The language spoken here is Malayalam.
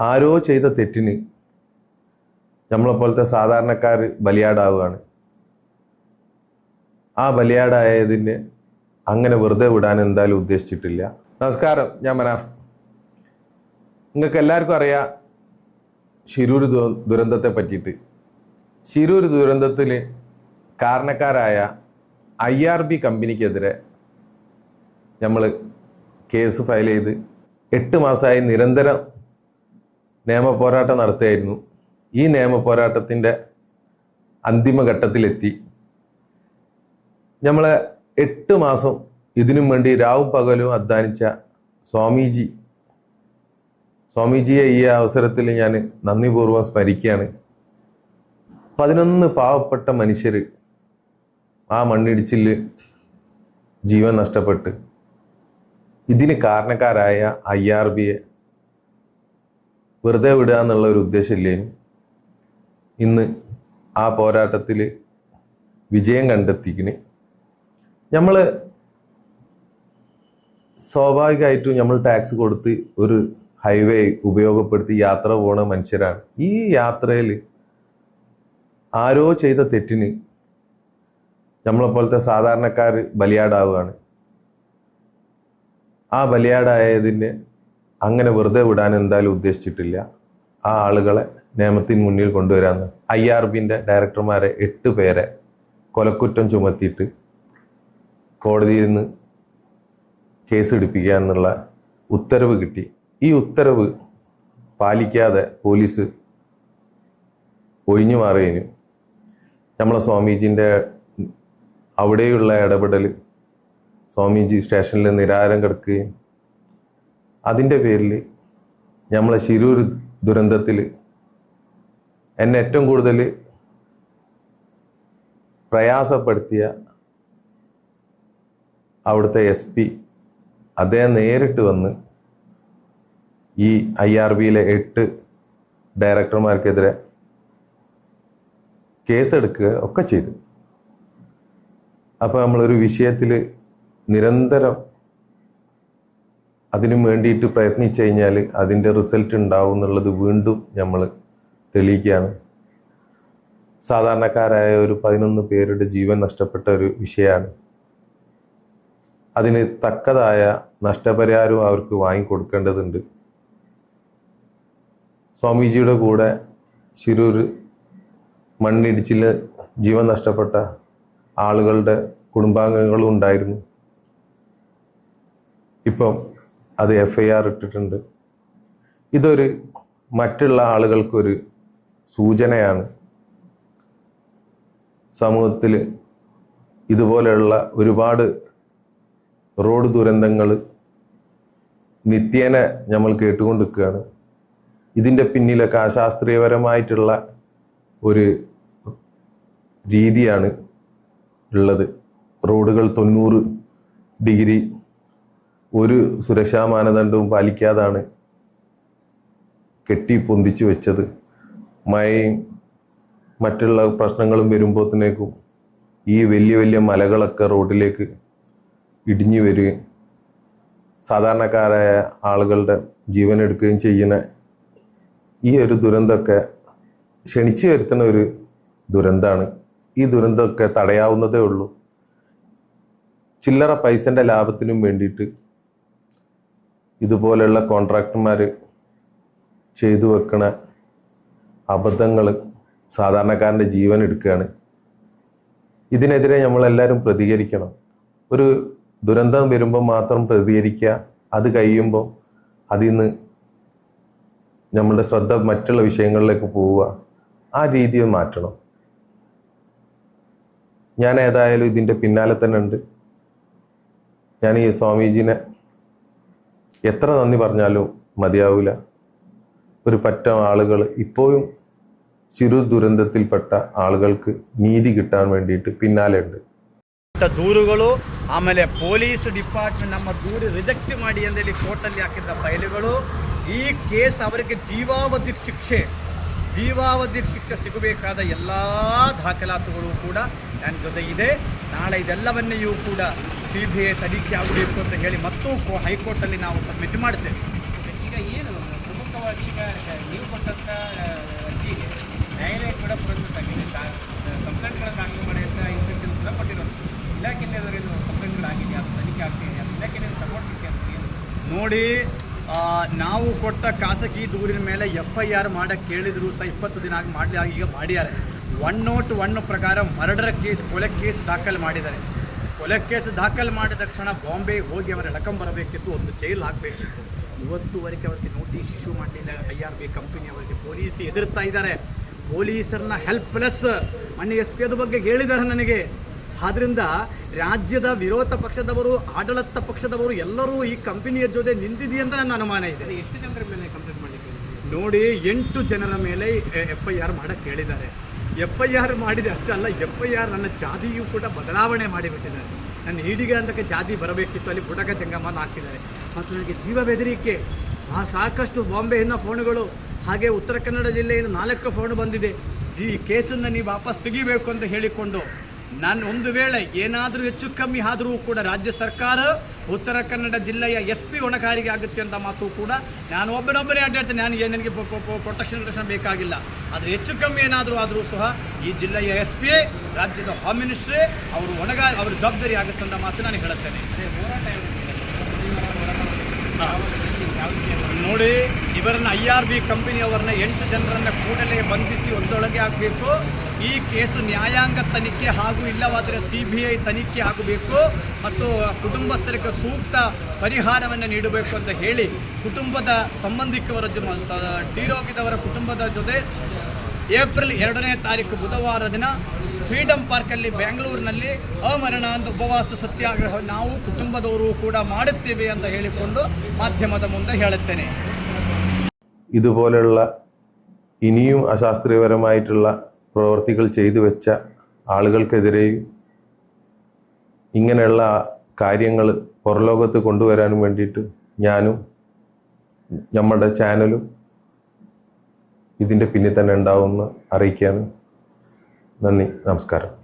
ആരോ ചെയ്ത തെറ്റിന് നമ്മളെപ്പോലത്തെ സാധാരണക്കാർ ബലിയാടാവുകയാണ്. ആ ബലിയാടായതിന് അങ്ങനെ വെറുതെ വിടാൻ എന്തായാലും ഉദ്ദേശിച്ചിട്ടില്ല. നമസ്കാരം ഞാൻ മനാഫ്. നിങ്ങൾക്ക് എല്ലാവർക്കും അറിയാം ശിരൂർ ദുരന്തത്തെ പറ്റിയിട്ട്. ശിരൂർ ദുരന്തത്തിൽ കാരണക്കാരായ ഐ ആർ ബി കമ്പനിക്കെതിരെ നമ്മൾ കേസ് ഫയൽ ചെയ്ത് എട്ട് മാസമായി നിരന്തരം നിയമ പോരാട്ടം നടത്തുകയായിരുന്നു ഈ നിയമ പോരാട്ടത്തിന്റെ അന്തിമഘട്ടത്തിലെത്തി നമ്മളെ എട്ട് മാസം ഇതിനും വേണ്ടി രാവും പകലും അധ്വാനിച്ച സ്വാമിജി. സ്വാമിജിയെ ഈ അവസരത്തിൽ ഞാൻ നന്ദിപൂർവം സ്മരിക്കുകയാണ്. പതിനൊന്ന് പാവപ്പെട്ട മനുഷ്യർ ആ മണ്ണിടിച്ചിൽ ജീവൻ നഷ്ടപ്പെട്ട്. ഇതിന് കാരണക്കാരായ ഐ ആർ ബിയെ വെറുതെ വിടുക എന്നുള്ള ഒരു ഉദ്ദേശമില്ലേനും? ഇന്ന് ആ പോരാട്ടത്തിൽ വിജയം കണ്ടെത്തിക്കണ്. നമ്മൾ സ്വാഭാവികമായിട്ടും നമ്മൾ ടാക്സ് കൊടുത്ത് ഒരു ഹൈവേ ഉപയോഗപ്പെടുത്തി യാത്ര പോണ മനുഷ്യരാണ്. ഈ യാത്രയിൽ ആരോ ചെയ്ത തെറ്റിന് നമ്മളെപ്പോലത്തെ സാധാരണക്കാർ ബലിയാടാവുകയാണ്. ആ ബലിയാടായതിന് അങ്ങനെ വെറുതെ വിടാൻ എന്തായാലും ഉദ്ദേശിച്ചിട്ടില്ല. ആ ആളുകളെ നിയമത്തിന് മുന്നിൽ കൊണ്ടുവരാമെന്ന് ഐ ആർ ബിന്റെ ഡയറക്ടർമാരെ എട്ട് പേരെ കൊലക്കുറ്റം ചുമത്തിയിട്ട് കോടതിയിൽ നിന്ന് കേസ് എടുപ്പിക്കുക എന്നുള്ള ഉത്തരവ് കിട്ടി. ഈ ഉത്തരവ് പാലിക്കാതെ പോലീസ് ഒഴിഞ്ഞു മാറുകയും നമ്മളെ സ്വാമീജിന്റെ അവിടെയുള്ള ഇടപെടൽ സ്വാമീജി സ്റ്റേഷനിൽ നിരാഹാരം കിടക്കുകയും അതിന്റെ പേരിൽ നമ്മളെ ശിരൂർ ദുരന്തത്തിൽ എന്നെ ഏറ്റവും കൂടുതൽ പ്രയാസപ്പെടുത്തിയ അവിടുത്തെ എസ് പി അദ്ദേഹം നേരിട്ട് വന്ന് ഈ ഐ ആർ ബിയിലെ എട്ട് ഡയറക്ടർമാർക്കെതിരെ കേസെടുക്കുക ഒക്കെ ചെയ്തു. അപ്പോൾ നമ്മളൊരു വിഷയത്തിൽ നിരന്തരം അതിനു വേണ്ടിയിട്ട് പ്രയത്നിച്ചു കഴിഞ്ഞാൽ അതിന്റെ റിസൾട്ട് ഉണ്ടാവും എന്നുള്ളത് വീണ്ടും നമ്മൾ തെളിയിക്കുകയാണ്. സാധാരണക്കാരായ ഒരു പതിനൊന്ന് പേരുടെ ജീവൻ നഷ്ടപ്പെട്ട ഒരു വിഷയമാണ്. അതിന് തക്കതായ നഷ്ടപരിഹാരവും അവർക്ക് വാങ്ങിക്കൊടുക്കേണ്ടതുണ്ട്. സ്വാമിജിയുടെ കൂടെ ശിരൂർ മണ്ണിടിച്ചിൽ ജീവൻ നഷ്ടപ്പെട്ട ആളുകളുടെ കുടുംബാംഗങ്ങളും ഉണ്ടായിരുന്നു. ഇപ്പം അത് എഫ് ഐ ആർ ഇട്ടിട്ടുണ്ട്. ഇതൊരു മറ്റുള്ള ആളുകൾക്കൊരു സൂചനയാണ്. സമൂഹത്തിൽ ഇതുപോലെയുള്ള ഒരുപാട് റോഡ് ദുരന്തങ്ങൾ നിത്യേന നമ്മൾ കേട്ടുകൊണ്ടിരിക്കുകയാണ്. ഇതിന്റെ പിന്നിലൊക്കെ അശാസ്ത്രീയപരമായിട്ടുള്ള ഒരു രീതിയാണ് ഉള്ളത്. റോഡുകൾ തൊണ്ണൂറ് ഡിഗ്രി ഒരു സുരക്ഷാ മാനദണ്ഡവും പാലിക്കാതാണ് കെട്ടി പൊന്തിച്ചു വെച്ചത്. മഴയും മറ്റുള്ള പ്രശ്നങ്ങളും വരുമ്പോഴത്തേക്കും ഈ വലിയ വലിയ മലകളൊക്കെ റോഡിലേക്ക് ഇടിഞ്ഞു വരികയും സാധാരണക്കാരായ ആളുകളുടെ ജീവൻ എടുക്കുകയും ചെയ്യുന്ന ഈ ഒരു ദുരന്തമൊക്കെ ക്ഷണിച്ചു വരുത്തുന്ന ഒരു ദുരന്തമാണ് ഈ ദുരന്തമൊക്കെ തടയാവുന്നതേ ഉള്ളൂ. ചില്ലറ പൈസന്റെ ലാഭത്തിനും വേണ്ടിയിട്ട് ഇതുപോലെയുള്ള കോൺട്രാക്ടർമാർ ചെയ്തു വെക്കണ അബദ്ധങ്ങൾ സാധാരണക്കാരന്റെ ജീവൻ എടുക്കുകയാണ് ഇതിനെതിരെ നമ്മളെല്ലാവരും പ്രതികരിക്കണം. ഒരു ദുരന്തം വരുമ്പോൾ മാത്രം പ്രതികരിക്കുക. അത് കഴിയുമ്പോൾ അതിൽ നിന്ന് നമ്മളുടെ ശ്രദ്ധ മറ്റുള്ള വിഷയങ്ങളിലേക്ക് പോവുക. ആ രീതി മാറ്റണം. ഞാൻ ഏതായാലും ഇതിന്റെ പിന്നാലെ തന്നെ ഉണ്ട്. ഞാൻ ഈ സ്വാമീജിനെ എത്ര നന്ദി പറഞ്ഞാലും മതിയാവില്ല ഒരു പറ്റം ആളുകൾ ഇപ്പോഴും ചിരു ദുരന്തത്തിൽപ്പെട്ട ആളുകൾക്ക് നീതി കിട്ടാൻ വേണ്ടിയിട്ട് പിന്നാലെ ഉണ്ട് ದೂರುಗಳು ಆಮೇಲೆ ಪೊಲೀಸ್ ಡಿಪಾರ್ಟ್ಮೆಂಟ್ ನಮ್ಮ ದೂರು ರಿಜೆಕ್ಟ್ ಮಾಡಿ ಅಂತೇಳಿ ಕೋರ್ಟಲ್ಲಿ ಹಾಕಿದ್ದ ಫೈಲುಗಳು ಈ ಕೇಸ್ ಅವರಿಗೆ ಜೀವಾವಧಿ ಶಿಕ್ಷೆ ಜೀವಾವಧಿ ಶಿಕ್ಷೆ ಸಿಗಬೇಕಾದ ಎಲ್ಲ ದಾಖಲಾತಿಗಳು ಕೂಡ ನನ್ನ ಜೊತೆ ಇದೆ ನಾಳೆ ಇದೆಲ್ಲವನ್ನೆಯೂ ಕೂಡ ಸಿ ಬಿ ಐ ತನಿಖೆ ಆಗಬೇಕು ಅಂತ ಹೇಳಿ ಮತ್ತು ಹೈಕೋರ್ಟಲ್ಲಿ ನಾವು ಸಬ್ಮಿಟ್ ಮಾಡ್ತೇವೆ. ಈಗ ಏನು ಪ್ರಮುಖವಾಗಿ ಈಗ ನೀವು ಕೊಟ್ಟಂಥ ಅರ್ಜಿಗೆ ನ್ಯಾಯಾಲಯ ಕೂಡ ಪುರಸ್ಕೃತಾಗಿದೆ ಕಂಪ್ಲೇಂಟ್ಗಳನ್ನು ದಾಖಲು ಮಾಡಿ ಅಂತ ಇನ್ಸ್ಟ್ರಕ್ಷನ್ ಕೂಡ ಕೊಟ್ಟಿರೋದು. ಇಲಾಖೆಯಲ್ಲಿ ಇದು ಕಂಪ್ಲೇಂಟ್ಗಳಾಗಿದೆ ಅದು ತನಿಖೆ ಆಗ್ತಿದೆ ಅದು ಇಲಾಖೆಯಲ್ಲಿ ಸಪೋರ್ಟ್ ಇದೆ ನೋಡಿ ನಾವು ಕೊಟ್ಟ ಖಾಸಗಿ ದೂರಿನ ಮೇಲೆ ಎಫ್ ಐ ಆರ್ ಮಾಡಕ್ಕೆ ಕೇಳಿದ್ರು ಸಹ ಇಪ್ಪತ್ತು ದಿನ ಆಗಿ ಮಾಡಲಿ ಈಗ ಮಾಡಿದ್ದಾರೆ. ಒನ್ ನೋಟ್ ಒನ್ ಪ್ರಕಾರ ಮರ್ಡರ್ ಕೇಸ್ ಕೊಲೆ ಕೇಸ್ ದಾಖಲು ಮಾಡಿದ್ದಾರೆ. ಕೊಲೆ ಕೇಸ್ ದಾಖಲು ಮಾಡಿದ ತಕ್ಷಣ ಬಾಂಬೆಗೆ ಹೋಗಿ ಅವರ ಎಳ್ಕೊಂಬರಬೇಕಿತ್ತು ಒಂದು ಜೈಲು ಹಾಕಬೇಕಿತ್ತು. ಇವತ್ತುವರೆಗೆ ಅವರಿಗೆ ನೋಟಿಸ್ ಇಶ್ಯೂ ಮಾಡಲಿಲ್ಲ. ಐ ಆರ್ ಬಿ ಕಂಪನಿಯವರಿಗೆ ಪೊಲೀಸ್ ಎದುರ್ತಾ ಇದ್ದಾರೆ. ಪೊಲೀಸರನ್ನ ಹೆಲ್ಪ್ಲೆಸ್ ಮೊನ್ನೆ ಎಸ್ ಪಿ ಅದ ಬಗ್ಗೆ ಹೇಳಿದ್ದಾರೆ ನನಗೆ. ಆದ್ದರಿಂದ ರಾಜ್ಯದ ವಿರೋಧ ಪಕ್ಷದವರು ಆಡಳಿತ ಪಕ್ಷದವರು ಎಲ್ಲರೂ ಈ ಕಂಪನಿಯ ಜೊತೆ ನಿಂತಿದೆ ಅಂತ ನನ್ನ ಅನುಮಾನ ಇದೆ. ಎಷ್ಟು ಜನರ ಮೇಲೆ ಕಂಪ್ಲೇಂಟ್ ಮಾಡಲಿಕ್ಕೆ ನೋಡಿ ಎಂಟು ಜನರ ಮೇಲೆ ಎಫ್ ಐ ಆರ್ ಮಾಡಕ್ಕೆ ಹೇಳಿದ್ದಾರೆ. ಎಫ್ ಐ ಆರ್ ಮಾಡಿದೆ ಅಷ್ಟಲ್ಲ ಎಫ್ ಐ ಆರ್ ನನ್ನ ಜಾತಿಯೂ ಕೂಡ ಬದಲಾವಣೆ ಮಾಡಿಬಿಟ್ಟಿದ್ದಾರೆ. ನನ್ನ ಈಡಿಗೆ ಅಂತಕ್ಕೆ ಜಾತಿ ಬರಬೇಕಿತ್ತು, ಅಲ್ಲಿ ಬುಡಕ ಜಂಗಮನ ಹಾಕಿದ್ದಾರೆ. ಮತ್ತು ನನಗೆ ಜೀವ ಬೆದರಿಕೆ, ಆ ಸಾಕಷ್ಟು ಬಾಂಬೆಯಿಂದ ಫೋನುಗಳು, ಹಾಗೆ ಉತ್ತರ ಕನ್ನಡ ಜಿಲ್ಲೆಯಿಂದ ನಾಲ್ಕು ಫೋನ್ ಬಂದಿದೆ. ಜಿ ಕೇಸನ್ನು ನೀವು ವಾಪಸ್ ತೆಗಿಬೇಕು ಅಂತ ಹೇಳಿಕೊಂಡು ನಾನು ಒಂದು ವೇಳೆ ಏನಾದರೂ ಹೆಚ್ಚು ಕಮ್ಮಿ ಆದರೂ ಕೂಡ ರಾಜ್ಯ ಸರ್ಕಾರ ಉತ್ತರ ಕನ್ನಡ ಜಿಲ್ಲೆಯ ಎಸ್ ಪಿ ಹೊಣೆಗಾರಿಕೆ ಆಗುತ್ತೆ ಅಂತ ಮಾತು ಕೂಡ ನಾನು ಒಬ್ಬನೊಬ್ಬನೇ ಅಡ್ಡಾಡ್ತೇನೆ. ನಾನು ನನಗೆ ಪ್ರೊಟೆಕ್ಷನ್ ಪ್ರೊಟೆಕ್ಷನ್ ಬೇಕಾಗಿಲ್ಲ. ಆದರೆ ಹೆಚ್ಚು ಕಮ್ಮಿ ಏನಾದರೂ ಆದರೂ ಸಹ ಈ ಜಿಲ್ಲೆಯ ಎಸ್ ಪಿ ರಾಜ್ಯದ ಹೋಮ್ ಮಿನಿಸ್ಟ್ರಿ ಅವರು ಹೊಣೆಗಾ ಅವರ ಜವಾಬ್ದಾರಿ ಆಗುತ್ತೆ ಅಂತ ಮಾತು ನಾನು ಹೇಳುತ್ತೇನೆ. ನೋಡಿ ಇವರನ್ನ ಐ ಆರ್ ಬಿ ಕಂಪನಿಯವರನ್ನ ಎಂಟು ಜನರನ್ನ ಕೂಡಲೇ ಬಂಧಿಸಿ ಒಂದೊಳಗೆ ಆಗಬೇಕು ಈ ಕೇಸು ನ್ಯಾಯಾಂಗ ತನಿಖೆ ಹಾಗೂ ಇಲ್ಲವಾದರೆ ಸಿ ಬಿ ಐ ತನಿಖೆ ಆಗಬೇಕು ಮತ್ತು ಕುಟುಂಬಸ್ಥರಿಗೆ ಸೂಕ್ತ ಪರಿಹಾರವನ್ನು ನೀಡಬೇಕು ಅಂತ ಹೇಳಿ ಕುಟುಂಬದ ಸಂಬಂಧಿಕವರ ಜೊ ಟೀರೋಗಿದವರ ಕುಟುಂಬದ ಜೊತೆ ಏಪ್ರಿಲ್ ಎರಡನೇ ತಾರೀಕು ಬುಧವಾರ ದಿನ ಫ್ರೀಡಂ ಪಾರ್ಕಲ್ಲಿ ಬೆಂಗಳೂರಿನಲ್ಲಿ ಅಮರಣ ಅಂತ ಉಪವಾಸ ಸತ್ಯಾಗ್ರಹ ನಾವು ಕುಟುಂಬದವರು ಕೂಡ ಮಾಡುತ್ತೇವೆ ಅಂತ ಹೇಳಿಕೊಂಡು ಮಾಧ್ಯಮದ ಮುಂದೆ ಹೇಳುತ್ತೇನೆ. ഇതുപോലെയുള്ള ഇനിയും അശാസ്ത്രീയപരമായിട്ടുള്ള പ്രവർത്തികൾ ചെയ്തു വെച്ച ആളുകൾക്കെതിരെയും ഇങ്ങനെയുള്ള കാര്യങ്ങൾ പുറലോകത്ത് കൊണ്ടുവരാനും വേണ്ടിയിട്ട് ഞാനും നമ്മുടെ ചാനലും ഇതിന്റെ പിന്നിൽ തന്നെ ഉണ്ടാവുമെന്ന് അറിയിക്കുകയാണ്. നന്ദി നമസ്കാരം.